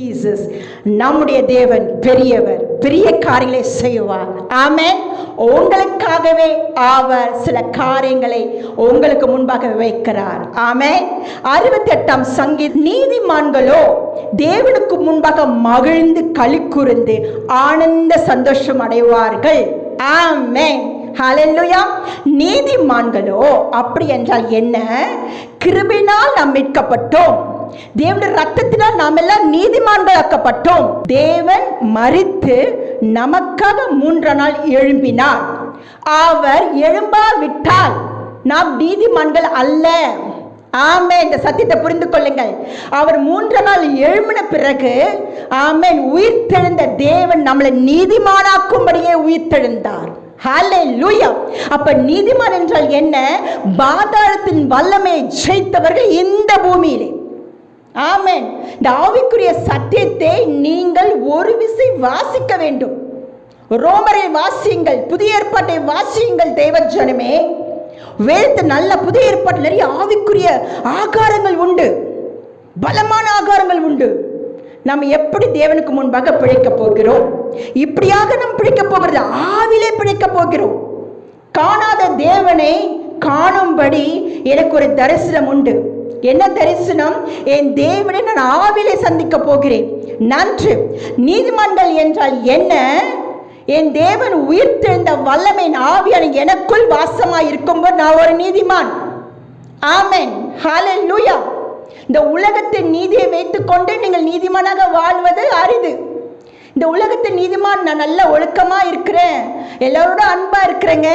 Jesus நம்முடைய தேவன் பெரியவர். பெரிய காரியங்களை செய்வார். ஆமே உங்களுக்காகவே அவர் சில காரியங்களை உங்களுக்கு முன்பாக வைக்கிறார். ஆமே அறுபத்தி எட்டாம் சங்கி நீதிமான்களோ தேவனுக்கு முன்பாக மகிழ்ந்து களி கூர்ந்து ஆனந்த சந்தோஷம் அடைவார்கள். ஆமே ஹலெல்லுயா நீதிமான்களோ அப்படி என்றால் என்ன? கிருபினால் நாம் மீட்கப்பட்டோம். தேவனுடைய ரத்தத்தினால் நாம் எல்லாம் நீதிமான்கள் ஆக்கப்பட்டோம் தேவன் மறித்து நமக்காக மூன்று நாள் எழும்பினார். அவர் எழும்பா விட்டால் நாம் நீதிமான்கள் அல்ல. ஆமே இந்த சத்தியத்தை புரிந்து கொள்ளுங்கள். அவர் மூன்று நாள் எழும்பின பிறகு ஆமேன் உயிர்த்தெழுந்த தேவன் நம்மளை நீதிமானாக்கும்படியே உயிர்த்தெழுந்தார். லூயா அப்ப நீதிமான் என்றால் என்ன? பாதாளத்தின் வல்லமையை ஜெயித்தவர்கள் இந்த பூமியிலே. ஆமேன். இந்த ஆவிக்குரிய சத்தியத்தை நீங்கள் ஒரு விசை வாசிக்க வேண்டும். ரோமரை வாசியுங்கள் புதிய ஏற்பாட்டை வாசியுங்கள் தேவஜனமே. வேதத்து நல்ல புதிய ஏற்பாட்டில் நிறைய ஆவிக்குரிய ஆகாரங்கள் உண்டு. பலமான ஆகாரங்கள் உண்டு. நாம் எப்படி தேவனுக்கு முன்பாக பிழைக்க போகிறோம்? இப்படியாக நாம் பிழைக்க போகிறது ஆவிலே பிழைக்க போகிறோம். காணாத தேவனை காணும்படி எனக்கு ஒரு தரிசனம் உண்டு. என்ன தரிசனம்? என் தேவனை நான் ஆவிலே சந்திக்க போகிறேன். நன்று. நீதிமன்றல் என்றால் என்ன? என் தேவன் உயிர்த்தெழுந்த வல்லமை ஆவியான எனக்குள் வாசமாய் இருக்கும்போது நான் ஒரு நீதிமான். ஆமென். ஹalleluya. இந்த உலகத்தின் நீதியை வைத்துக்கொண்டு நீங்கள் நீதிமானாக வாழ்வது அரிது. இந்த உலகத்து நீதிமான் நான் நல்ல ஒழுக்கமாக இருக்கிறேன். எல்லாரோட அன்பாக இருக்கிறேங்க.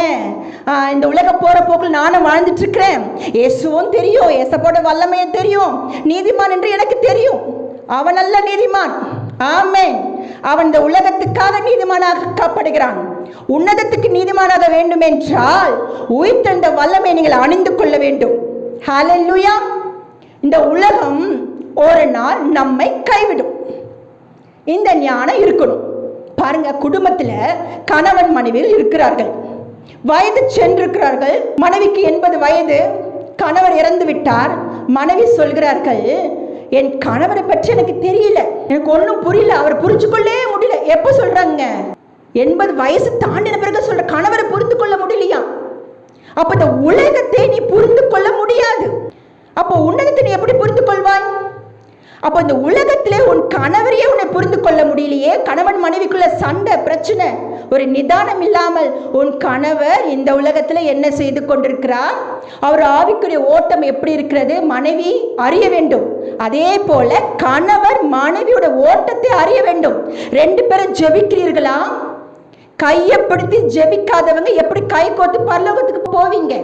இந்த உலக போகிற போக்கில் நானும் வாழ்ந்துட்டுருக்கிறேன் இயேசுவும் தெரியும் இயேசப்போட வல்லமையும் தெரியும். நீதிமான் என்று எனக்கு தெரியும். அவன் நல்ல நீதிமான். ஆமென். அவன் இந்த உலகத்துக்காக நீதிமானாக காப்பாடுகிறான் உன்னதத்துக்கு நீதிமானாக வேண்டும் என்றால் உயிர்த்தெழுந்த வல்லமை நீங்கள் அணிந்து கொள்ள வேண்டும். ஹalleluya இந்த உலகம் ஒரு நாள் நம்மை கைவிடும். இந்த ஞானம் இருக்கணும். பாருங்க குடும்பத்தில் கணவன் மனைவியில் இருக்கிறார்கள். வயது சென்றிருக்கிறார்கள். மனைவிக்கு எண்பது வயது. கணவர் இறந்து விட்டார். மனைவி சொல்கிறார்கள் என் கணவரை பற்றி எனக்கு தெரியல. எனக்கு ஒன்றும் புரியல. அவர் புரிஞ்சுக்கொள்ளவே முடியல. எப்போ சொல்கிறாங்க எண்பது வயசு தாண்டின பிறகு சொல்ற கணவரை புரிந்து கொள்ள முடியலையா? அப்ப இந்த உலகத்தை நீ புரிந்து கொள்ள முடியாது. அப்போ உன்னதத்தை நீ எப்படி புரிந்து கொள்வாய் அப்போ இந்த உலகத்திலே உன் கணவரையே உன்னை புரிந்து கொள்ள முடியலையே? கணவன் மனைவிக்குள்ள சண்டை பிரச்சனை ஒரு நிதானம் இல்லாமல் உன் கணவர் இந்த உலகத்தில் என்ன செய்து கொண்டிருக்கிறார்? அவர் ஆவிக்குரிய ஓட்டம் எப்படி இருக்கிறது? மனைவி அறிய வேண்டும். அதே போல கணவர் மனைவியோட ஓட்டத்தை அறிய வேண்டும். ரெண்டு பேரும் ஜெபிக்கிறீர்களா? கையப்படுத்தி ஜெபிக்காதவங்க எப்படி கை கோத்து பரலோகத்துக்கு போவீங்க?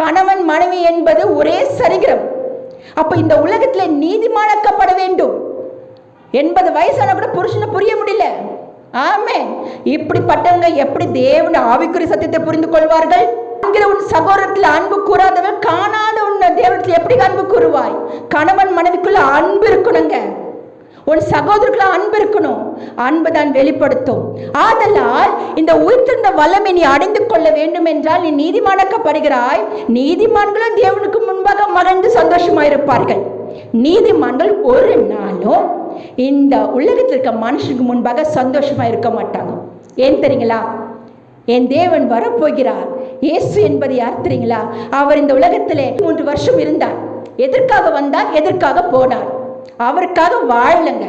கணவன் மனைவி என்பது ஒரே சரிகிரம் அப்ப இந்த உலகத்துல நீதிமானாக்கப்பட வேண்டும். எண்பது வயசான கூட புருஷனை புரிய முடியல. ஆமே இப்படிப்பட்டவங்க எப்படி தேவன் ஆவிக்குரிய சத்தியத்தை புரிந்து கொள்வார்கள்? என்கிற உன் சகோதரத்தில் அன்பு கூறாதவன் காணாத உன் தேவனத்தில் எப்படி அன்பு கூறுவாய்? கணவன் மனைவிக்குள்ள அன்பு இருக்கணுங்க. உன் சகோதரர்கள அன்பு இருக்கணும். அன்பு தான் வெளிப்படுத்தும். ஆதலால் இந்த உயிர்த்திருந்த வல்லமை நீ அடைந்து கொள்ள வேண்டும் என்றால் நீ நீதிமானக்கப்படுகிறாய். நீதிமான்களும் தேவனுக்கு முன்பாக மகிழ்ந்து சந்தோஷமாயிருப்பார்கள். நீதிமான்கள் ஒரு நாளும் இந்த உலகத்தில் இருக்க மனுஷனுக்கு முன்பாக சந்தோஷமா இருக்க மாட்டாங்க. ஏன் தெரியுங்களா? என் தேவன் வரப்போகிறார். இயேசு என்பது யார் தெரியுங்களா? அவர் இந்த உலகத்திலே மூன்று வருஷம் இருந்தார். எதற்காக வந்தார்? எதற்காக போனார்? அவருக்காக வாழலங்க.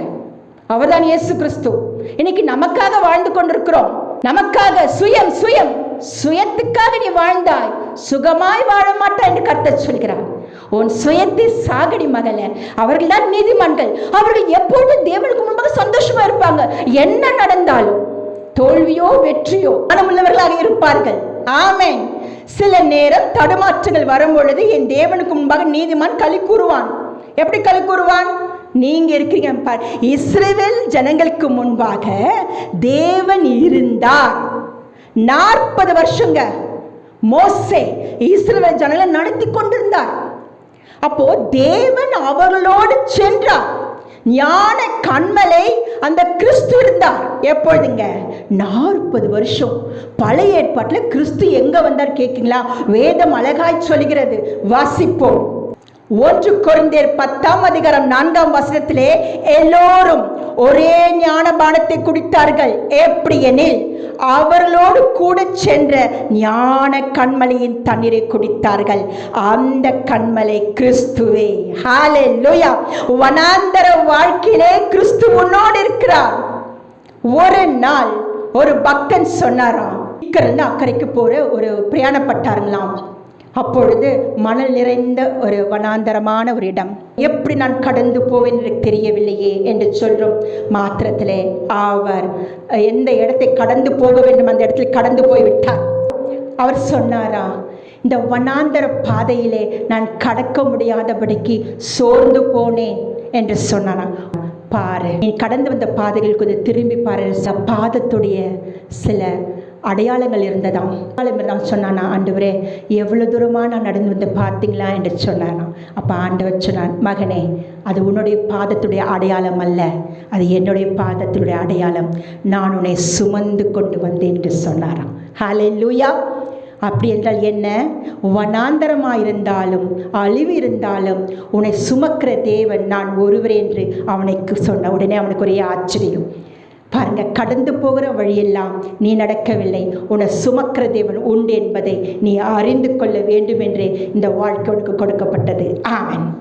அவர்தான் இயேசு கிறிஸ்து. இன்னைக்கு நமக்காக வாழ்ந்து கொண்டிருக்கிறோம். நமக்காக சுயம் சுயம் சுயத்துக்காக நீ வாழ்ந்தாய். சுகமாய் வாழ மாட்டாய் என்று கர்த்தர் சொல்கிறார். உன் சுயத்தை சாகடி மகள. அவர்கள் தான் நீதிமான்கள். அவர்கள் எப்பொழுதும் தேவனுக்கு முன்பாக சந்தோஷமா இருப்பாங்க. என்ன நடந்தாலும் தோல்வியோ வெற்றியோ மனமுள்ளவர்களாக இருப்பார்கள். ஆமேன். சில நேரம் தடுமாற்றங்கள் வரும் பொழுது என் தேவனுக்கு முன்பாக நீதிமான் களி கூறுவான். எப்படி களி கூறுவான்? நீங்கள் இருக்கிறீங்க. பார் இஸ்ரேவேல் ஜனங்களுக்கு முன்பாக தேவன் இருந்தார். நாற்பது வருஷங்க. மோசே இஸ்ரேவேல் ஜனங்களை நடத்தி கொண்டிருந்தார். அப்போ தேவன் அவர்களோடு சென்றார். ஞான கண்மலை அந்த கிறிஸ்து இருந்தார். எப்பொழுதுங்க? நாற்பது வருஷம். பழைய ஏற்பாட்டில் கிறிஸ்து எங்க வந்தார் கேட்கீங்களா வேதம் அழகாய் சொல்கிறது வாசிப்போம். ஒன்று குறைந்தேர் பத்தாம் அதிகாரம் நான்காம் வசனத்திலே எல்லோரும் ஒரே ஞானபானத்தை குடித்தார்கள். எப்படி எனில் அவர்களோடு கூட சென்ற ஞான கண்மலையின் தண்ணீரை குடித்தார்கள். அந்த கண்மலை கிறிஸ்துவே ஹாலே லோயா வனாந்தர வாழ்க்கையிலே கிறிஸ்து உன்னோடு இருக்கிறார். ஒரு நாள் ஒரு பக்தன் சொன்னாராம் இக்கருந்து அக்கறைக்கு போற ஒரு பிரயாணப்பட்டாருங்களாம் அப்பொழுது மணல் நிறைந்த ஒரு வனாந்தரமான ஒரு இடம். எப்படி நான் கடந்து போவேன் எனக்கு தெரியவில்லையே என்று சொல்றோம் மாத்திரத்திலே அவர் எந்த இடத்தை கடந்து போக வேண்டும் அந்த இடத்தில் கடந்து போய் விட்டார் அவர் சொன்னாரா இந்த வனாந்தர பாதையிலே நான் கடக்க முடியாதபடிக்கு சோர்ந்து போனேன் என்று சொன்னாராம். பாரு நீ கடந்து வந்த பாதைகள் கொஞ்சம் திரும்பி பாரு. ச- பாதத்துடைய சில அடையாளங்கள் இருந்ததாம் அடையாளம் சொன்னா சொன்னானா ஆண்டவரே எவ்வளோ தூரமாக நான் நடந்து வந்து பார்த்தீங்களா? என்று சொன்னானா. அப்போ ஆண்டவர் சொன்னான் மகனே அது உன்னுடைய பாதத்துடைய அடையாளம் அல்ல. அது என்னுடைய பாதத்தினுடைய அடையாளம். நான் உன்னை சுமந்து கொண்டு வந்தேன் என்று சொன்னாராம். ஹலே லூயா அப்படி என்றால் என்ன? வனாந்தரமாக இருந்தாலும் அழிவு இருந்தாலும் உன்னை சுமக்கிற தேவன் நான் ஒருவர் என்று அவனுக்கு சொன்ன உடனே அவனுக்கு ஒரே ஆச்சரியம். பாருங்க கடந்து போகிற வழியெல்லாம் நீ நடக்கவில்லை. உன்னை சுமக்கிற தேவன் உண்டு என்பதை நீ அறிந்து கொள்ள வேண்டும் என்று இந்த வாழ்க்கை உனக்கு கொடுக்கப்பட்டது. ஆமன்.